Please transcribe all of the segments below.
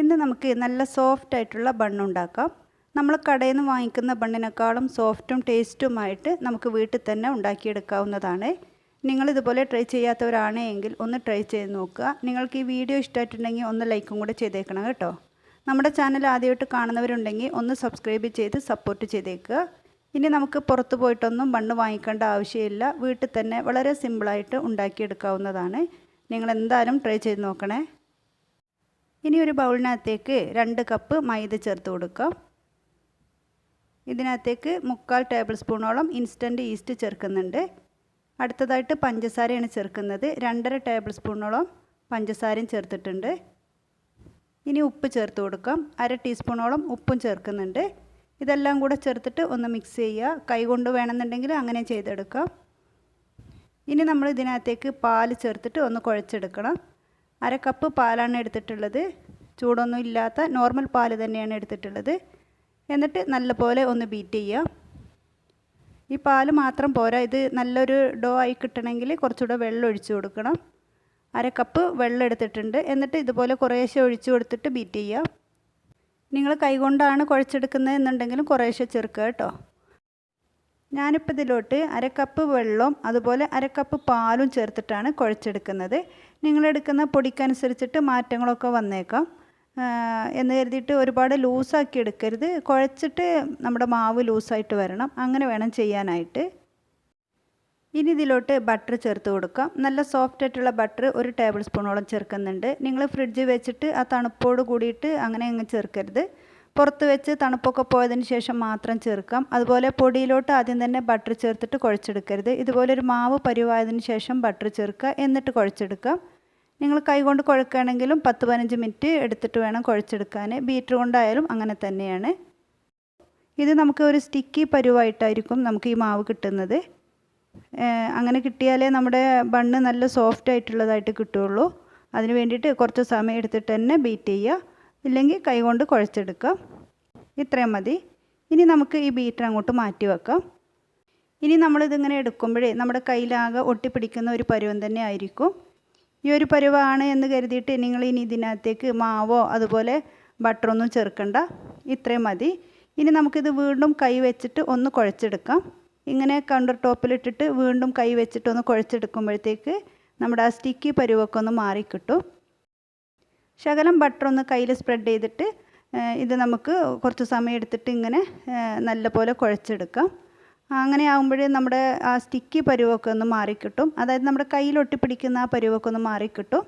ഇന്ന് നമുക്ക് നല്ല സോഫ്റ്റ് ആയിട്ടുള്ള ബണ്ണുണ്ടാക്കാം നമ്മൾ കടയിൽ നിന്ന് വാങ്ങിക്കുന്ന ബണ്ണിനേക്കാളും സോഫ്റ്റും ടേസ്റ്റുമായിട്ട് നമുക്ക് വീട്ടിൽ തന്നെ ഉണ്ടാക്കിയെടുക്കാവുന്നതാണ്. നിങ്ങളിതുപോലെ ട്രൈ ചെയ്യാത്തവരാണ് എങ്കിൽ ഒന്ന് ട്രൈ ചെയ്ത് നോക്കുക. നിങ്ങൾക്ക് ഈ വീഡിയോ ഇഷ്ടമായിട്ടുണ്ടെങ്കിൽ ഒന്ന് ലൈക്കും കൂടെ ചെയ്തേക്കണം കേട്ടോ. നമ്മുടെ ചാനൽ ആദ്യമായിട്ട് കാണുന്നവരുണ്ടെങ്കിൽ ഒന്ന് സബ്സ്ക്രൈബ് ചെയ്ത് സപ്പോർട്ട് ചെയ്തേക്കുക. ഇനി നമുക്ക് പുറത്ത് പോയിട്ടൊന്നും ബണ്ണ് വാങ്ങിക്കേണ്ട ആവശ്യമില്ല. വീട്ടിൽ തന്നെ വളരെ സിമ്പിളായിട്ട് ഉണ്ടാക്കിയെടുക്കാവുന്നതാണ്. നിങ്ങൾ എന്തായാലും ട്രൈ ചെയ്ത് നോക്കണേ. ഇനി ഒരു ബൗളിനകത്തേക്ക് രണ്ട് കപ്പ് മൈദ ചേർത്ത് കൊടുക്കാം. ഇതിനകത്തേക്ക് മുക്കാൽ ടേബിൾ സ്പൂണോളം ഇൻസ്റ്റന്റ് ഈസ്റ്റ് ചേർക്കുന്നുണ്ട്. അടുത്തതായിട്ട് പഞ്ചസാരയാണ് ചേർക്കുന്നത്. രണ്ടര ടേബിൾ സ്പൂണോളം പഞ്ചസാരയും ചേർത്തിട്ടുണ്ട്. ഇനി ഉപ്പ് ചേർത്ത് കൊടുക്കാം. അര ടീസ്പൂണോളം ഉപ്പും ചേർക്കുന്നുണ്ട്. ഇതെല്ലാം കൂടെ ചേർത്തിട്ട് ഒന്ന് മിക്സ് ചെയ്യുക. കൈ കൊണ്ട് വേണമെന്നുണ്ടെങ്കിൽ അങ്ങനെ ചെയ്തെടുക്കാം. ഇനി നമ്മൾ ഇതിനകത്തേക്ക് പാൽ ചേർത്തിട്ട് ഒന്ന് കുഴച്ചെടുക്കണം. അര കപ്പ് പാലാണ് എടുത്തിട്ടുള്ളത്. ചൂടൊന്നും ഇല്ലാത്ത നോർമൽ പാൽ തന്നെയാണ് എടുത്തിട്ടുള്ളത്. എന്നിട്ട് നല്ലപോലെ ഒന്ന് ബീറ്റ് ചെയ്യുക. ഈ പാൽ മാത്രം പോരാ. ഇത് നല്ലൊരു ഡോ ആയി കിട്ടണമെങ്കിൽ കുറച്ചുകൂടെ വെള്ളം ഒഴിച്ചു കൊടുക്കണം. അര കപ്പ് വെള്ളം എടുത്തിട്ടുണ്ട്. എന്നിട്ട് ഇതുപോലെ കുറേശ്ശെ ഒഴിച്ചു കൊടുത്തിട്ട് ബീറ്റ് ചെയ്യുക. നിങ്ങൾ കൈകൊണ്ടാണ് കുഴച്ചെടുക്കുന്നത് എന്നുണ്ടെങ്കിലും കുറേശ്ശെ ചേർക്കുക കേട്ടോ. ഞാനിപ്പോൾ ഇതിലോട്ട് അര കപ്പ് വെള്ളവും അതുപോലെ അര കപ്പ് പാലും ചേർത്തിട്ടാണ് കുഴച്ചെടുക്കുന്നത്. നിങ്ങളെടുക്കുന്ന പൊടിക്കനുസരിച്ചിട്ട് മാറ്റങ്ങളൊക്കെ വന്നേക്കാം. എന്ന് കരുതിയിട്ട് ഒരുപാട് ലൂസാക്കി എടുക്കരുത്. കുഴച്ചിട്ട് നമ്മുടെ മാവ് ലൂസായിട്ട് വരണം. അങ്ങനെ വേണം ചെയ്യാനായിട്ട്. ഇനി ഇതിലോട്ട് ബട്ടർ ചേർത്ത് കൊടുക്കാം. നല്ല സോഫ്റ്റ് ആയിട്ടുള്ള ബട്ടർ ഒരു ടേബിൾ സ്പൂണോളം ചേർക്കുന്നുണ്ട്. നിങ്ങൾ ഫ്രിഡ്ജ് വെച്ചിട്ട് ആ തണുപ്പോട് കൂടിയിട്ട് അങ്ങനെ അങ്ങ് ചേർക്കരുത്. പുറത്ത് വെച്ച് തണുപ്പൊക്കെ പോയതിന് ശേഷം മാത്രം ചേർക്കാം. അതുപോലെ പൊടിയിലോട്ട് ആദ്യം തന്നെ ബട്ടർ ചേർത്തിട്ട് കുഴച്ചെടുക്കരുത്. ഇതുപോലെ ഒരു മാവ് പരിവായതിന് ശേഷം ബട്ടർ ചേർക്കുക. എന്നിട്ട് കുഴച്ചെടുക്കാം നിങ്ങൾ കൈകൊണ്ട് കുഴക്കുകയാണെങ്കിലും പത്ത് പതിനഞ്ച് മിനിറ്റ് എടുത്തിട്ട് വേണം കുഴച്ചെടുക്കാൻ. ബീറ്റർ കൊണ്ടായാലും അങ്ങനെ തന്നെയാണ്. ഇത് നമുക്ക് ഒരു സ്റ്റിക്കി പരുവായിട്ടായിരിക്കും നമുക്ക് ഈ മാവ് കിട്ടുന്നത്. അങ്ങനെ കിട്ടിയാലേ നമ്മുടെ ബണ്ണ് നല്ല സോഫ്റ്റ് ആയിട്ടുള്ളതായിട്ട് കിട്ടുകയുള്ളൂ അതിന് വേണ്ടിയിട്ട് കുറച്ച് സമയം എടുത്തിട്ട് തന്നെ ബീറ്റ് ചെയ്യുക. ഇല്ലെങ്കിൽ കൈകൊണ്ട് കുഴച്ചെടുക്കാം ഇത്രയും മതി. ഇനി നമുക്ക് ഈ ബീറ്റർ അങ്ങോട്ട് മാറ്റി വെക്കാം. ഇനി നമ്മളിതിങ്ങനെ എടുക്കുമ്പോഴേ നമ്മുടെ കയ്യിലാകെ ഒട്ടിപ്പിടിക്കുന്ന ഒരു പരുവം തന്നെ ആയിരിക്കും. ഈ ഒരു പരുവാണ് എന്ന് കരുതിയിട്ട് നിങ്ങൾ ഇനി ഇതിനകത്തേക്ക് മാവോ അതുപോലെ ബട്ടറൊന്നും ചേർക്കണ്ട. ഇത്രയും മതി. ഇനി നമുക്കിത് വീണ്ടും കൈ വെച്ചിട്ട് ഒന്ന് കുഴച്ചെടുക്കാം. ഇങ്ങനെ കൗണ്ടർ ടോപ്പിലിട്ടിട്ട് വീണ്ടും കൈ വെച്ചിട്ട് ഒന്ന് കുഴച്ചെടുക്കുമ്പോഴത്തേക്ക് നമ്മുടെ ആ സ്റ്റിക്കി പരുവൊക്കെ ഒന്ന് മാറിക്കിട്ടും. ശകലം ബട്ടർ ഒന്ന് കയ്യിൽ സ്പ്രെഡ് ചെയ്തിട്ട് ഇത് നമുക്ക് കുറച്ച് സമയം എടുത്തിട്ട് ഇങ്ങനെ നല്ല പോലെ കുഴച്ചെടുക്കാം. അങ്ങനെ ആകുമ്പോഴേ നമ്മുടെ ആ സ്റ്റിക്കി പരുവൊക്കെ ഒന്ന് മാറിക്കിട്ടും. അതായത് നമ്മുടെ കയ്യിൽ ഒട്ടിപ്പിടിക്കുന്ന ആ പരുവൊക്കെ ഒന്ന് മാറിക്കിട്ടും.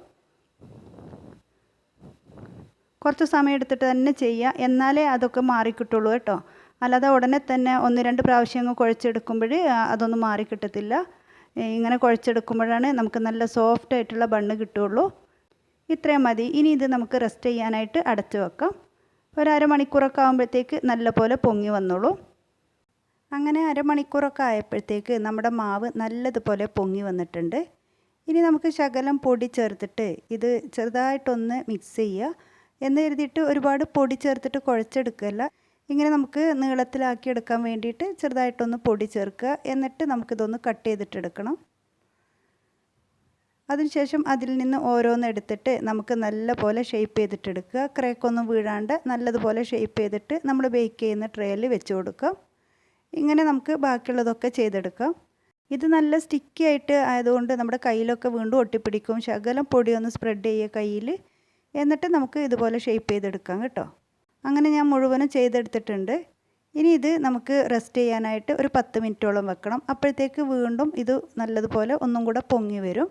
കുറച്ച് സമയം എടുത്തിട്ട് തന്നെ ചെയ്യുക. എന്നാലേ അതൊക്കെ മാറിക്കിട്ടുള്ളൂ കേട്ടോ. അല്ലാതെ ഉടനെ തന്നെ ഒന്ന് രണ്ട് പ്രാവശ്യം അങ്ങ് കുഴച്ചെടുക്കുമ്പോൾ അതൊന്നും മാറിക്കിട്ടത്തില്ല. ഇങ്ങനെ കുഴച്ചെടുക്കുമ്പോഴാണ് നമുക്ക് നല്ല സോഫ്റ്റ് ആയിട്ടുള്ള ബണ്ണ് കിട്ടുള്ളൂ ഇത്രയും മതി. ഇനി ഇത് നമുക്ക് റെസ്റ്റ് ചെയ്യാനായിട്ട് അടച്ചു വെക്കാം. ഒരു അരമണിക്കൂറൊക്കെ ആകുമ്പോഴത്തേക്ക് നല്ലപോലെ പൊങ്ങി വന്നോളൂ. അങ്ങനെ അരമണിക്കൂറൊക്കെ ആയപ്പോഴത്തേക്ക് നമ്മുടെ മാവ് നല്ലതുപോലെ പൊങ്ങി വന്നിട്ടുണ്ട്. ഇനി നമുക്ക് ശകലം പൊടി ചേർത്തിട്ട് ഇത് ചെറുതായിട്ടൊന്ന് മിക്സ് ചെയ്യുക. എന്ന് കരുതിയിട്ട് ഒരുപാട് പൊടി ചേർത്തിട്ട് കുഴച്ചെടുക്കല്ല ഇങ്ങനെ നമുക്ക് നീളത്തിലാക്കി എടുക്കാൻ വേണ്ടിയിട്ട് ചെറുതായിട്ടൊന്ന് പൊടി ചേർക്കുക. എന്നിട്ട് നമുക്കിതൊന്ന് കട്ട് ചെയ്തിട്ടെടുക്കണം. അതിനുശേഷം അതിൽ നിന്ന് ഓരോന്ന് എടുത്തിട്ട് നമുക്ക് നല്ല പോലെ ഷേപ്പ് ചെയ്തിട്ടെടുക്കുക. ക്രേക്കൊന്നും വീഴാണ്ട് നല്ലതുപോലെ ഷേപ്പ് ചെയ്തിട്ട് നമ്മൾ ബേക്ക് ചെയ്യുന്ന ട്രേയിൽ വെച്ച് കൊടുക്കാം. ഇങ്ങനെ നമുക്ക് ബാക്കിയുള്ളതൊക്കെ ചെയ്തെടുക്കാം. ഇത് നല്ല സ്റ്റിക്കി ആയിട്ട് ആയതുകൊണ്ട് നമ്മുടെ കയ്യിലൊക്കെ വീണ്ടും ഒട്ടിപ്പിടിക്കും. ശകലം പൊടിയൊന്ന് സ്പ്രെഡ് ചെയ്യുക കയ്യിൽ എന്നിട്ട് നമുക്ക് ഇതുപോലെ ഷേപ്പ് ചെയ്തെടുക്കാം കേട്ടോ. അങ്ങനെ ഞാൻ മുഴുവനും ചെയ്തെടുത്തിട്ടുണ്ട്. ഇനി ഇത് നമുക്ക് റെസ്റ്റ് ചെയ്യാനായിട്ട് ഒരു പത്ത് മിനിറ്റോളം വെക്കണം. അപ്പോഴത്തേക്ക് വീണ്ടും ഇത് നല്ലതുപോലെ ഒന്നും കൂടെ പൊങ്ങി വരും.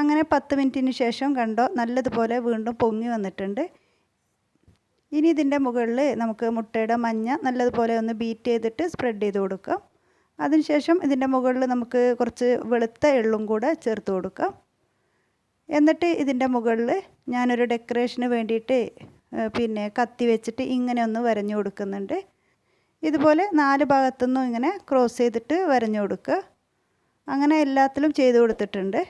അങ്ങനെ പത്ത് മിനിറ്റിന് ശേഷം കണ്ടോ നല്ലതുപോലെ വീണ്ടും പൊങ്ങി വന്നിട്ടുണ്ട്. ഇനി ഇതിന്റെ മുകളിൽ നമുക്ക് മുട്ടയുടെ മഞ്ഞ നല്ലതുപോലെ ഒന്ന് ബീറ്റ് ചെയ്തിട്ട് സ്പ്രെഡ് ചെയ്ത് കൊടുക്കാം. അതിനുശേഷം ഇതിന്റെ മുകളിൽ നമുക്ക് കുറച്ച് വെളുത്ത എള്ളും കൂടെ ചേർത്ത് കൊടുക്കാം. എന്നിട്ട് ഇതിന്റെ മുകളിൽ ഞാനൊരു ഡെക്കറേഷന് വേണ്ടിയിട്ട് പിന്നെ കത്തി വെച്ചിട്ട് ഇങ്ങനെ ഒന്ന് വരഞ്ഞു കൊടുക്കുന്നുണ്ട്. ഇതുപോലെ നാല് ഭാഗത്തുനിന്നും ഇങ്ങനെ ക്രോസ് ചെയ്തിട്ട് വരഞ്ഞു കൊടുക്കുക. അങ്ങനെ എല്ലാത്തിലും ചെയ്ത് കൊടുത്തിട്ടുണ്ട്.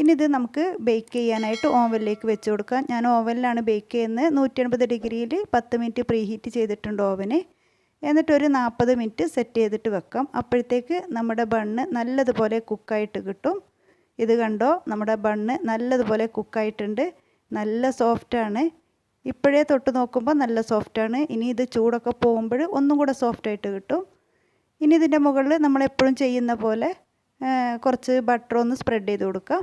ഇനി ഇത് നമുക്ക് ബേക്ക് ചെയ്യാനായിട്ട് ഓവനിലേക്ക് വെച്ച് കൊടുക്കാം. ഞാൻ ഓവനിലാണ് ബേക്ക് ചെയ്യുന്നത്. നൂറ്റി എൺപത് ഡിഗ്രിയിൽ പത്ത് മിനിറ്റ് പ്രീ ഹീറ്റ് ചെയ്തിട്ടുണ്ട് ഓവന് എന്നിട്ടൊരു നാൽപ്പത് മിനിറ്റ് സെറ്റ് ചെയ്തിട്ട് വെക്കാം. അപ്പോഴത്തേക്ക് നമ്മുടെ ബണ്ണ് നല്ലതുപോലെ കുക്കായിട്ട് കിട്ടും. ഇത് കണ്ടോ? നമ്മുടെ ബണ്ണ് നല്ലതുപോലെ കുക്കായിട്ടുണ്ട് നല്ല സോഫ്റ്റാണ് ഇപ്പോഴേ തൊട്ട് നോക്കുമ്പോൾ നല്ല സോഫ്റ്റാണ് ഇനി ഇത് ചൂടൊക്കെ പോകുമ്പോൾ ഒന്നും കൂടെ സോഫ്റ്റായിട്ട് കിട്ടും. ഇനി ഇതിന്റെ മുകളിൽ നമ്മളെപ്പോഴും ചെയ്യുന്ന പോലെ കുറച്ച് ബട്ടർ ഒന്ന് സ്പ്രെഡ് ചെയ്ത് കൊടുക്കാം.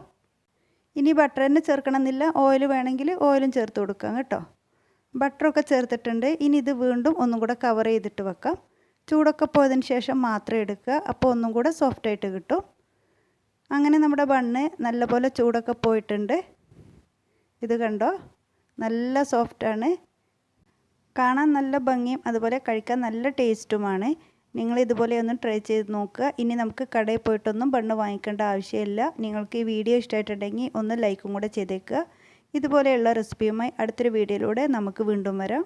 ഇനി ബട്ടർ തന്നെ ചേർക്കണമെന്നില്ല. ഓയിൽ വേണമെങ്കിൽ ഓയിലും ചേർത്ത് കൊടുക്കാം കേട്ടോ. ബട്ടറൊക്കെ ചേർത്തിട്ടുണ്ട്. ഇനി ഇത് വീണ്ടും ഒന്നും കൂടെ കവർ ചെയ്തിട്ട് വെക്കാം. ചൂടൊക്കെ പോയതിന് ശേഷം മാത്രം എടുക്കുക. അപ്പോൾ ഒന്നും കൂടെ സോഫ്റ്റായിട്ട് കിട്ടും. അങ്ങനെ നമ്മുടെ ബണ്ണ് നല്ലപോലെ ചൂടൊക്കെ പോയിട്ടുണ്ട്. ഇത് കണ്ടോ? നല്ല സോഫ്റ്റാണ് കാണാൻ നല്ല ഭംഗിയും അതുപോലെ കഴിക്കാൻ നല്ല ടേസ്റ്റുമാണ് നിങ്ങൾ ഇതുപോലെ ഒന്ന് ട്രൈ ചെയ്ത് നോക്കുക. ഇനി നമുക്ക് കടയിൽ പോയിട്ടൊന്നും ബണ്ണ് വാങ്ങിക്കേണ്ട ആവശ്യമില്ല. നിങ്ങൾക്ക് ഈ വീഡിയോ ഇഷ്ടമായിട്ടുണ്ടെങ്കിൽ ഒന്ന് ലൈക്കും കൂടെ ചെയ്തേക്കുക. ഇതുപോലെയുള്ള റെസിപ്പിയുമായി അടുത്തൊരു വീഡിയോയിലൂടെ നമുക്ക് വീണ്ടും വരാം.